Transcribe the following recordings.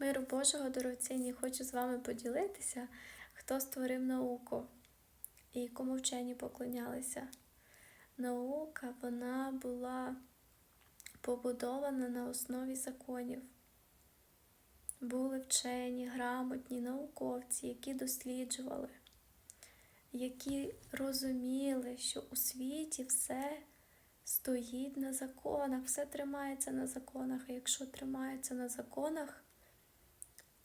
Миру Божого дорогоцінні, хочу з вами поділитися, хто створив науку і кому вчені поклонялися. Наука вона була побудована на основі законів. Були вчені, грамотні науковці, які досліджували, які розуміли, що у світі все стоїть на законах, все тримається на законах. А якщо тримається на законах,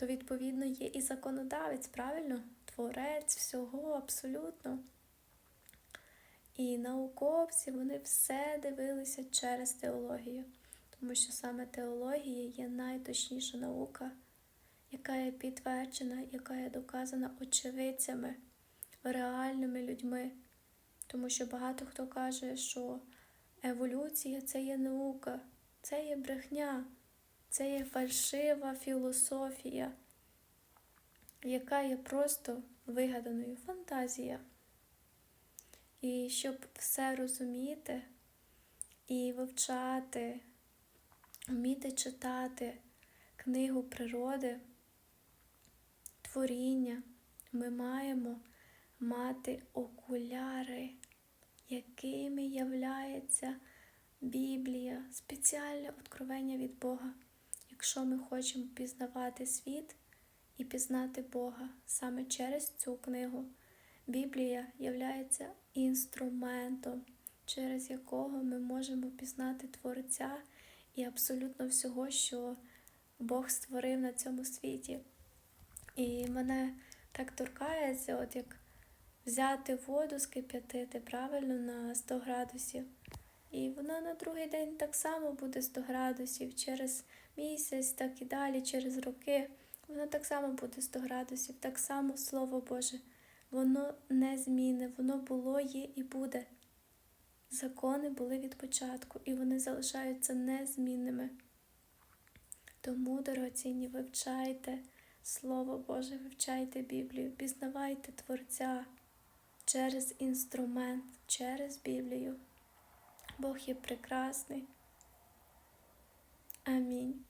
то відповідно є і законодавець, правильно? Творець всього абсолютно. І науковці вони все дивилися через теологію, тому що саме теологія є найточніша наука, яка є підтверджена, яка є доказана очевидцями, реальними людьми. Тому що багато хто каже, що еволюція це є наука, це є брехня, це є фальшива філософія, яка є просто вигаданою. Фантазія. І щоб все розуміти і вивчати, вміти читати книгу природи, творіння, ми маємо мати окуляри, якими являється Біблія, спеціальне откровення від Бога, якщо ми хочемо пізнавати світ і пізнати Бога саме через цю книгу. Біблія є інструментом, через якого ми можемо пізнати Творця і абсолютно всього, що Бог створив на цьому світі. І мене так торкається, от як взяти воду, скип'ятити правильно на 100 градусів. І вона на другий день так само буде 100 градусів, через місяць, так і далі, через роки. Воно так само буде 100 градусів, так само Слово Боже. Воно не зміне, воно було, є і буде. Закони були від початку, і вони залишаються незмінними. Тому, дорогоцінні, вивчайте Слово Боже, вивчайте Біблію, пізнавайте Творця через інструмент, через Біблію. Бог є прекрасний. Амінь.